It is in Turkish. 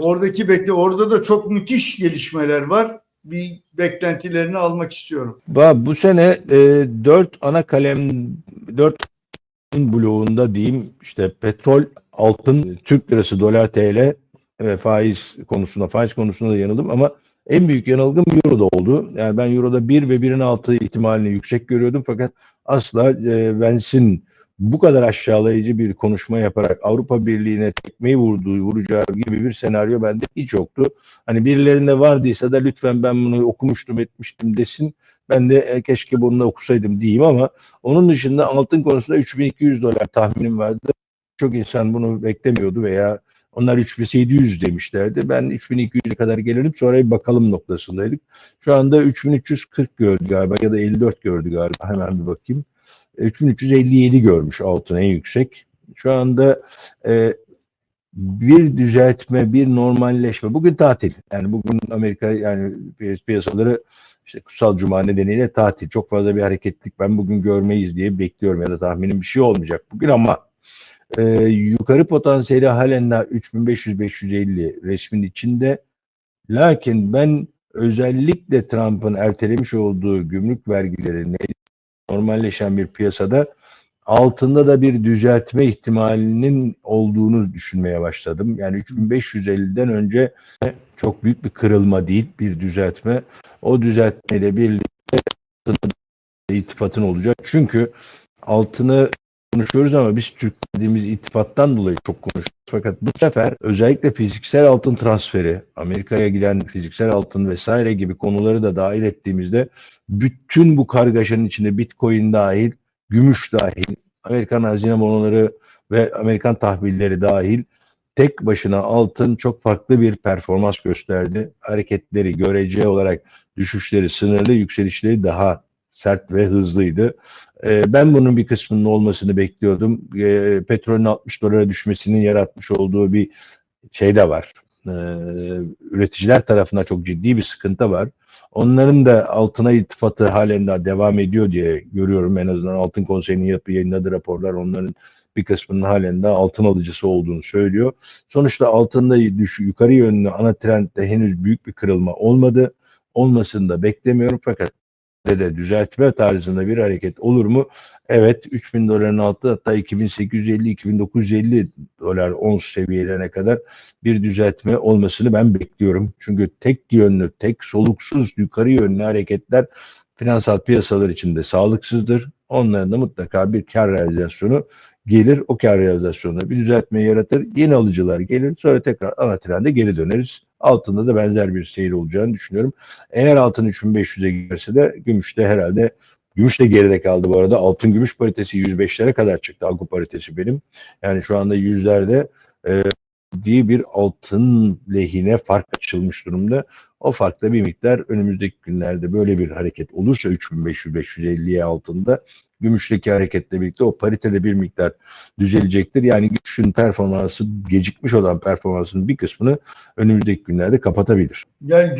Oradaki bekle orada da çok müthiş gelişmeler var. Bir beklentilerini almak istiyorum. Bu sene e, dört ana kalem, dört bloğunda diyeyim işte petrol, altın, Türk lirası, dolar, TL ve faiz konusunda, faiz konusunda da yanıldım ama en büyük yanılgım Euro'da oldu. Yani ben Euro'da 1 ve 1'in altı ihtimalini yüksek görüyordum fakat asla e, Vance'in bu kadar aşağılayıcı bir konuşma yaparak Avrupa Birliği'ne tekmeyi vurduğu, vuracağı gibi bir senaryo bende hiç yoktu. Hani birilerinde vardıysa da lütfen ben bunu okumuştum, etmiştim desin. Ben de e, keşke bunu da okusaydım diyeyim ama onun dışında altın konusunda 3200 dolar tahminim vardı. Çok insan bunu beklemiyordu veya onlar 3700 demişlerdi. Ben 3200'e kadar gelirim sonra bir bakalım noktasındaydık. Şu anda 3340 gördü galiba ya da 54 gördü galiba. Hemen bir bakayım. 3357 görmüş altın en yüksek. Şu anda e, bir düzeltme, bir normalleşme. Bugün tatil. Yani bugün Amerika yani piyas- piyasaları işte kutsal cuma nedeniyle tatil. Çok fazla bir hareketlik ben bugün görmeyiz diye bekliyorum ya da tahminim bir şey olmayacak bugün ama e, yukarı potansiyeli halen daha 3500-550 resmin içinde. Lakin ben özellikle Trump'ın ertelemiş olduğu gümrük vergileri normalleşen bir piyasada altında da bir düzeltme ihtimalinin olduğunu düşünmeye başladım. Yani 3550'den önce çok büyük bir kırılma değil, bir düzeltme. O düzeltmeyle birlikte iltifatın olacak. Çünkü altını konuşuyoruz ama biz Türk dediğimiz iltifattan dolayı çok konuşuyoruz. Fakat bu sefer özellikle fiziksel altın transferi, Amerika'ya giden fiziksel altın vesaire gibi konuları da dahil ettiğimizde bütün bu kargaşanın içinde Bitcoin dahil, gümüş dahil, Amerikan hazine bonoları ve Amerikan tahvilleri dahil tek başına altın çok farklı bir performans gösterdi. Hareketleri görece olarak düşüşleri sınırlı, yükselişleri daha sert ve hızlıydı. Ee, ben bunun bir kısmının olmasını bekliyordum. Ee, petrolün 60 dolara düşmesinin yaratmış olduğu bir şey de var. Ee, üreticiler tarafından çok ciddi bir sıkıntı var. Onların da altına iltifatı halen daha devam ediyor diye görüyorum. En azından Altın Konseyi'nin yapı yayınladığı raporlar onların bir kısmının halen daha altın alıcısı olduğunu söylüyor. Sonuçta altında düş, yukarı yönlü ana trendde henüz büyük bir kırılma olmadı. Olmasını da beklemiyorum fakat de düzeltme tarzında bir hareket olur mu? Evet 3000 doların altı hatta 2850-2950 dolar ons seviyelerine kadar bir düzeltme olmasını ben bekliyorum. Çünkü tek yönlü, tek soluksuz yukarı yönlü hareketler finansal piyasalar için de sağlıksızdır. Onların da mutlaka bir kar realizasyonu gelir. O kar realizasyonunda bir düzeltme yaratır. Yeni alıcılar gelir. Sonra tekrar ana trende geri döneriz. Altında da benzer bir seyir olacağını düşünüyorum. Eğer altın 3500'e giderse de gümüş de herhalde Gümüş de geride kaldı bu arada. Altın gümüş paritesi 105'lere kadar çıktı. Algı paritesi benim. Yani şu anda yüzlerde e, diye bir altın lehine fark açılmış durumda. O farkta bir miktar önümüzdeki günlerde böyle bir hareket olursa 3500-550'ye altında gümüşteki hareketle birlikte o paritede bir miktar düzelecektir. Yani gümüşün performansı gecikmiş olan performansının bir kısmını önümüzdeki günlerde kapatabilir. Yani